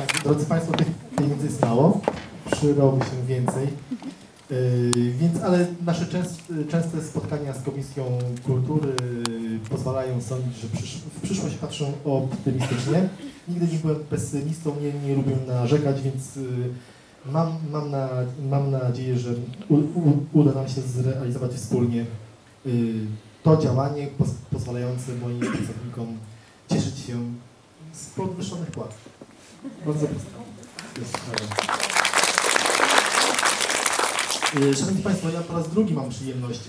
Tak, drodzy Państwo, tych pieniędzy jest mało, przydałoby się więcej. Yy, więc, ale nasze częst, częste spotkania z Komisją Kultury pozwalają sądzić, że w przyszłość patrzą optymistycznie. Nigdy nie byłem pesymistą, nie, nie lubię narzekać, więc yy, mam, mam, na, mam nadzieję, że u, u, uda nam się zrealizować wspólnie to działanie poz, pozwalające moim pracownikom cieszyć się z podwyższonych płat. Bardzo. Y, Szanowni Państwo, ja po raz drugi mam przyjemność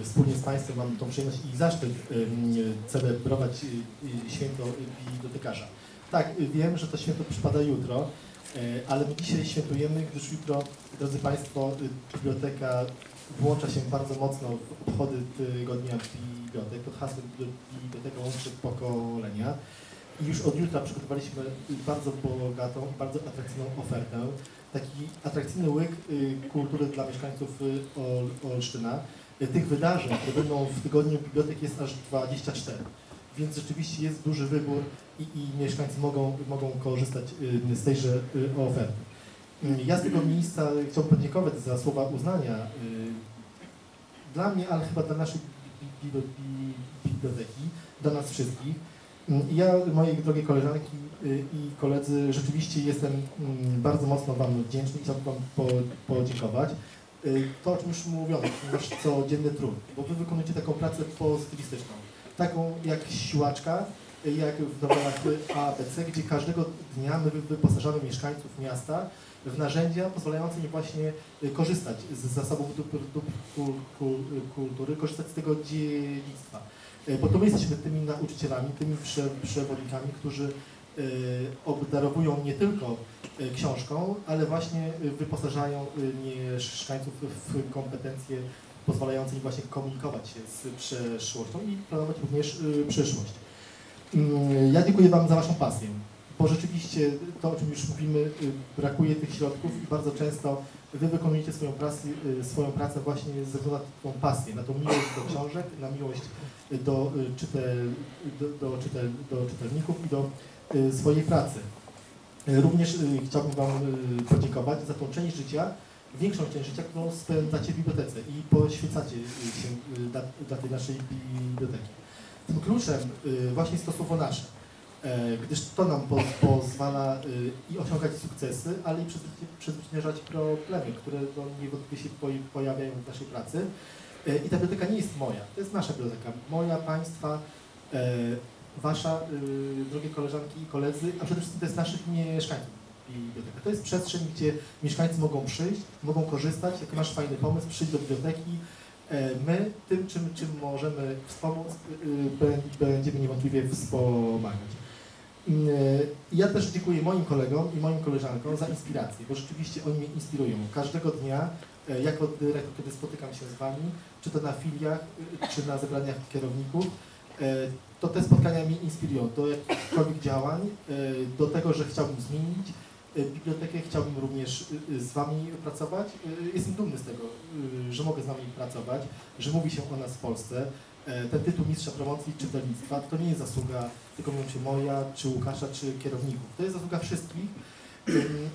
y, wspólnie z Państwem, mam tą przyjemność i zaszczyt y, celebrować święto bibliotekarza. Tak, y, wiem, że to święto przypada jutro, ale my dzisiaj świętujemy, gdyż jutro, drodzy Państwo, biblioteka włącza się bardzo mocno w obchody Tygodnia Bibliotek pod hasłem Biblioteka łączy pokolenia. Już od jutra przygotowaliśmy bardzo bogatą, bardzo atrakcyjną ofertę. Taki atrakcyjny łyk y, kultury dla mieszkańców y, Ol- Olsztyna. Y, Tych wydarzeń, które będą w tygodniu bibliotek jest aż 24. Więc rzeczywiście jest duży wybór i, i mieszkańcy mogą, mogą korzystać z tejże oferty. Ja z tego miejsca chciałbym podziękować za słowa uznania dla mnie, ale chyba dla naszej bi- bi- bi- biblioteki, dla nas wszystkich. Ja, moje drogie koleżanki y, i koledzy, rzeczywiście jestem mm, bardzo mocno Wam wdzięczny i chciałbym Wam po, podziękować. Y, To, o czym już mówiono, nasz codzienny trud, bo Wy wykonujecie taką pracę pozytywistyczną, taką jak siłaczka, jak w nowelach ABC, gdzie każdego dnia my wy- wyposażamy mieszkańców miasta w narzędzia pozwalające im właśnie y, korzystać z zasobów dóbr, dóbr kul, kul, kultury, korzystać z tego dziedzictwa. Y, Bo to my jesteśmy tymi nauczycielami, tymi prze, przewodnikami, którzy y, obdarowują nie tylko książką, ale właśnie wyposażają mieszkańców w kompetencje pozwalające im właśnie komunikować się z przeszłością i planować również przyszłość. Mm, Ja dziękuję Wam za Waszą pasję, bo rzeczywiście to, o czym już mówimy, y, brakuje tych środków i bardzo często Wy wykonujecie swoją pracę, y, swoją pracę właśnie ze względu na tą pasję, na tą miłość do książek, na miłość y, do, y, czytel, do, do, czytel, do czytelników i do y, swojej pracy. Y, Również y, chciałbym Wam y, podziękować za tą część życia, większą część życia, którą spędzacie w bibliotece i poświęcacie y, się y, dla, dla tej naszej biblioteki. Kluczem y, właśnie jest to słowo nasze, e, gdyż to nam po, pozwala y, i osiągać sukcesy, ale i przezwycię- przezwyciężać problemy, które no, niewątpliwie się poj- pojawiają w naszej pracy. E, I ta biblioteka nie jest moja, to jest nasza biblioteka, moja, Państwa, e, Wasza, y, drogie koleżanki i koledzy, a przede wszystkim to jest naszych mieszkańców biblioteka. To jest przestrzeń, gdzie mieszkańcy mogą przyjść, mogą korzystać, jak masz fajny pomysł, przyjść do biblioteki. E, My tym, czym, czym możemy wspomóc, y, bę- będziemy niewątpliwie wspomagać. Y, Ja też dziękuję moim kolegom i moim koleżankom za inspirację, bo rzeczywiście oni mnie inspirują. Każdego dnia, e, jako dyrektor, kiedy spotykam się z Wami, czy to na filiach, y, czy na zebraniach kierowników, e, to te spotkania mnie inspirują do jakichkolwiek działań, e, do tego, że chciałbym zmienić e, bibliotekę, chciałbym również e, e, z Wami pracować. Jestem dumny z tego, że mogę z Wami pracować, że mówi się o nas w Polsce. E, Ten tytuł Mistrza Promocji Czytelnictwa to nie jest zasługa tylko mówię się moja, czy Łukasza, czy kierowników. To jest zasługa wszystkich.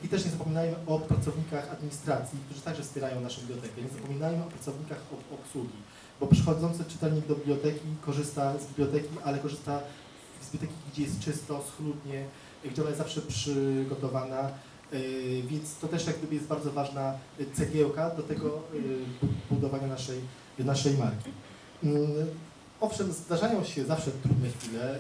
I też nie zapominajmy o pracownikach administracji, którzy także wspierają naszą bibliotekę. Nie zapominajmy o pracownikach ob- obsługi, bo przychodzący czytelnik do biblioteki korzysta z biblioteki, ale korzysta z biblioteki, gdzie jest czysto, schludnie, gdzie ona jest zawsze przygotowana. Yy, Więc to też jak gdyby jest bardzo ważna y, cegiełka do tego y, bu- budowania naszej, naszej marki. Ym, Owszem, zdarzają się zawsze trudne chwile y,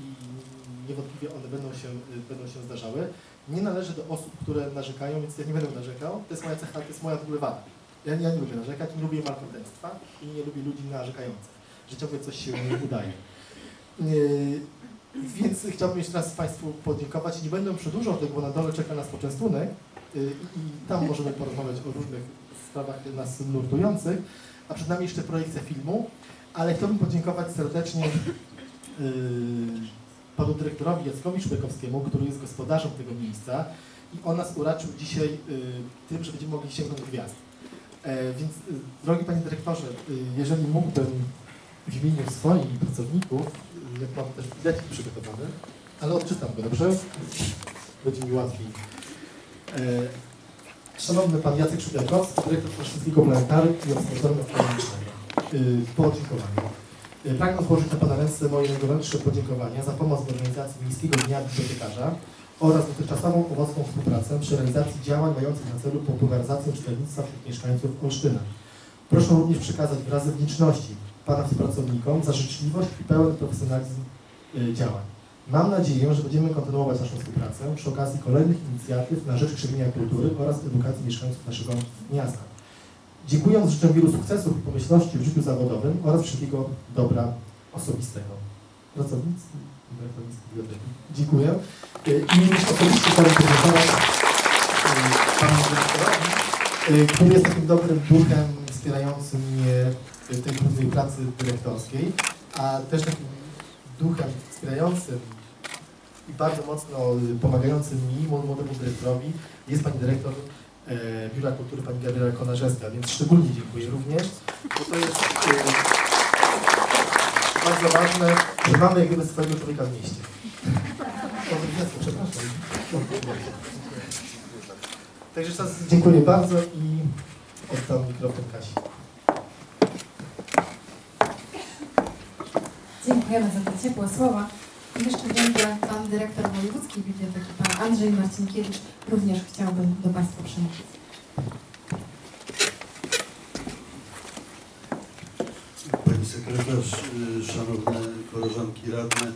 i, niewątpliwie one będą się, y, będą się zdarzały. Nie należę do osób, które narzekają, więc ja nie będę narzekał. To jest moja cecha, to jest moja w ogóle wada. Ja, ja nie lubię narzekać, nie lubię malkontentstwa i nie lubię ludzi narzekających, że ciągle coś się nie udaje. Chciałbym jeszcze raz Państwu podziękować. Nie będę przedłużał tego, bo na dole czeka nas poczęstunek yy, i tam możemy porozmawiać o różnych sprawach nas nurtujących. A przed nami jeszcze projekcja filmu, ale chciałbym podziękować serdecznie yy, panu dyrektorowi Jackowi Szpekowskiemu, który jest gospodarzem tego miejsca i on nas uraczył dzisiaj yy, tym, że będziemy mogli sięgnąć gwiazd. E, więc, y, drogi panie dyrektorze, y, jeżeli mógłbym w imieniu swoich pracowników, y, jak mam też bilecik przygotowany, ale odczytam go, dobrze? będzie mi łatwiej. E, Szanowny Pan Jacek Szubiakowski, dyrektor Koszynskiego Planetarium i Obserwatorium Astronomicznego. Y, Podziękowanie. Y, Pragnę złożyć na Pana ręce moje najgorętsze podziękowania za pomoc w organizacji Miejskiego Dnia Bibliotekarza oraz dotychczasową owocną współpracę przy realizacji działań mających na celu popularyzację czytelnictwa wśród mieszkańców Olsztyna. Proszę również przekazać wyrazy wdzięczności Pana współpracownikom za życzliwość i pełen profesjonalizm y, działań. Mam nadzieję, że będziemy kontynuować naszą współpracę przy okazji kolejnych inicjatyw na rzecz krzewienia kultury oraz edukacji mieszkańców naszego miasta. Dziękując życzę wielu sukcesów i pomyślności w życiu zawodowym oraz wszelkiego dobra osobistego. Pracownicy pracownicy biblioteki. Dziękuję. Y, I osobiście podziękować y, panu dyrektorowi, y, który jest takim dobrym duchem wspierającym mnie tej trudnej pracy dyrektorskiej, a też takim duchem wspierającym i bardzo mocno pomagającym mi, młodemu dyrektorowi, jest pani dyrektor e, Biura Kultury, pani Gabriela Konarzewska, więc szczególnie dziękuję również, bo to jest e, bardzo ważne, że mamy jak gdyby swojego człowieka w mieście. Przepraszam. Także raz dziękuję bardzo i oddam mikrofon Kasi. Dziękujemy za te ciepłe słowa. I jeszcze wiem, że Pan Dyrektor Wojewódzkiej Biblioteki, Pan Andrzej Marcinkiewicz, również chciałby do Państwa przemówić. Pani sekretarz, y, szanowne koleżanki radne,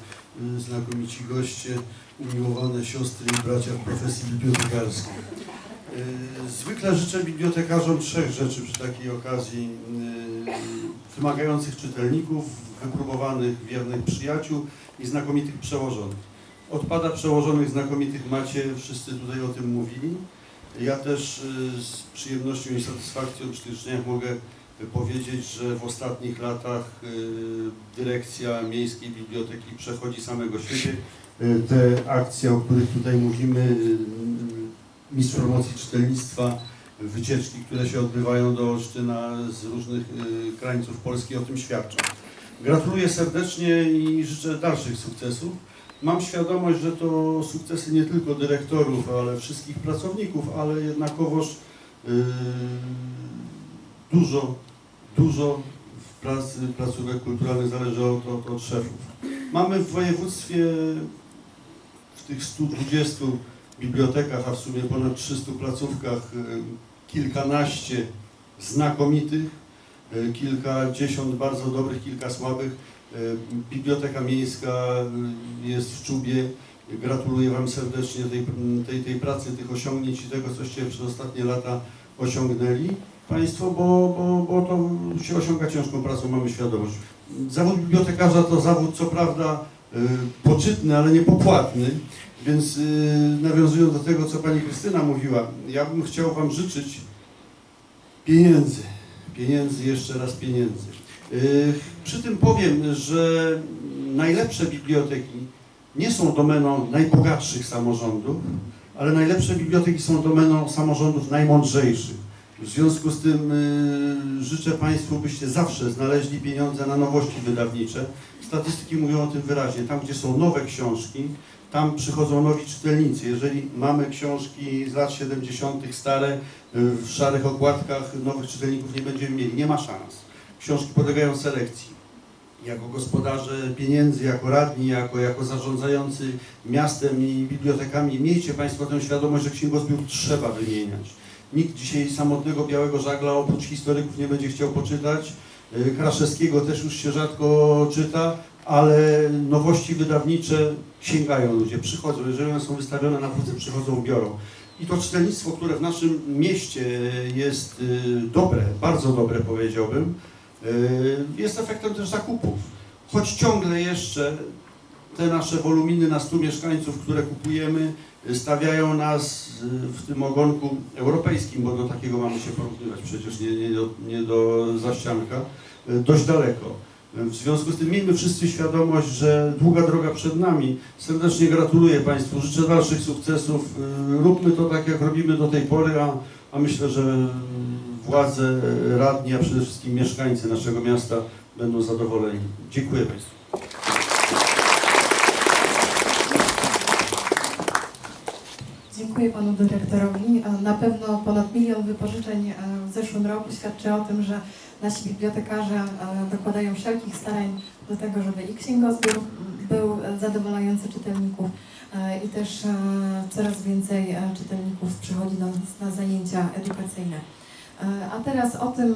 y, znakomici goście, umiłowane siostry i bracia w profesji bibliotekarskiej. Y, Zwykle życzę bibliotekarzom trzech rzeczy przy takiej okazji. Wymagających czytelników, wypróbowanych, wiernych przyjaciół i znakomitych przełożonych. Odpada przełożonych znakomitych macie, wszyscy tutaj o tym mówili. Ja też y, z przyjemnością i satysfakcją przy tych życzeniach mogę powiedzieć, że w ostatnich latach y, dyrekcja Miejskiej Biblioteki przechodzi samego siebie. Y, Te akcje, o których tutaj mówimy, mistrz promocji czytelnictwa, wycieczki, które się odbywają do Olsztyna z różnych krańców Polski o tym świadczą. Gratuluję serdecznie i życzę dalszych sukcesów. Mam świadomość, że to sukcesy nie tylko dyrektorów, ale wszystkich pracowników, ale jednakowoż y, dużo, dużo w pracy placówek kulturalnych zależy od, od, od szefów. Mamy w województwie w tych 120 bibliotekach, a w sumie ponad 300 placówkach y, kilkanaście znakomitych, kilkadziesiąt bardzo dobrych, kilka słabych. Y, Biblioteka Miejska y, jest w czubie. Gratuluję Wam serdecznie tej, tej, tej pracy, tych osiągnięć i tego, coście przez ostatnie lata osiągnęli. Państwo, bo, bo, bo to się osiąga ciężką pracą, mamy świadomość. Zawód bibliotekarza to zawód, co prawda, poczytny, ale nie popłatny, więc nawiązując do tego, co Pani Krystyna mówiła, ja bym chciał Wam życzyć pieniędzy, pieniędzy, jeszcze raz pieniędzy. Y, Przy tym powiem, że najlepsze biblioteki nie są domeną najbogatszych samorządów, ale najlepsze biblioteki są domeną samorządów najmądrzejszych. W związku z tym y, życzę Państwu, byście zawsze znaleźli pieniądze na nowości wydawnicze. Statystyki mówią o tym wyraźnie. Tam, gdzie są nowe książki, tam przychodzą nowi czytelnicy. Jeżeli mamy książki z lat 70. stare, y, w szarych okładkach, nowych czytelników nie będziemy mieli. Nie ma szans. Książki podlegają selekcji. Jako gospodarze pieniędzy, jako radni, jako, jako zarządzający miastem i bibliotekami, miejcie Państwo tę świadomość, że księgozbiór trzeba wymieniać. Nikt dzisiaj samotnego białego żagla oprócz historyków nie będzie chciał poczytać. Y, Kraszewskiego też już się rzadko czyta, ale nowości wydawnicze sięgają ludzie, przychodzą. Jeżeli one są wystawione na półce, przychodzą, biorą. I to czytelnictwo, które w naszym mieście jest y, dobre, bardzo dobre powiedziałbym, y, jest efektem też zakupów. Choć ciągle jeszcze te nasze woluminy na 100 mieszkańców, które kupujemy, stawiają nas y, w tym ogonku europejskim, bo do takiego mamy się porównywać przecież, nie, nie, do, nie do zaścianka, dość daleko. Y, W związku z tym miejmy wszyscy świadomość, że długa droga przed nami. Serdecznie gratuluję Państwu, życzę dalszych sukcesów. Y, Róbmy to tak, jak robimy do tej pory, a, a myślę, że y, władze, radni, a przede wszystkim mieszkańcy naszego miasta będą zadowoleni. Dziękuję Państwu. Dziękuję panu dyrektorowi. Na pewno ponad milion wypożyczeń e, w zeszłym roku świadczy o tym, że nasi bibliotekarze e, dokładają wszelkich starań do tego, żeby i księgozbiór był zadowalający czytelników e, i też coraz więcej czytelników przychodzi do nas na zajęcia edukacyjne. A teraz o tym,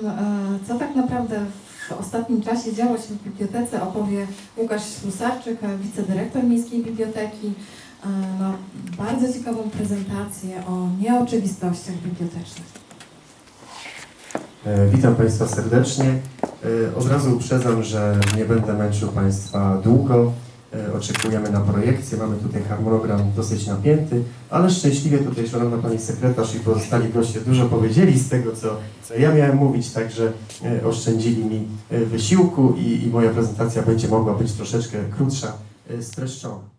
co tak naprawdę w ostatnim czasie działo się w bibliotece opowie Łukasz Ślusarczyk, wicedyrektor Miejskiej Biblioteki. E, Ma bardzo ciekawą prezentację o nieoczywistościach bibliotecznych. E, Witam Państwa serdecznie. E, Od razu uprzedzam, że nie będę męczył Państwa długo. Oczekujemy na projekcję. Mamy tutaj harmonogram dosyć napięty, ale szczęśliwie tutaj Szanowna Pani Sekretarz i pozostali goście dużo powiedzieli z tego, co, co ja miałem mówić, także oszczędzili mi wysiłku i, i moja prezentacja będzie mogła być troszeczkę krótsza, streszczona.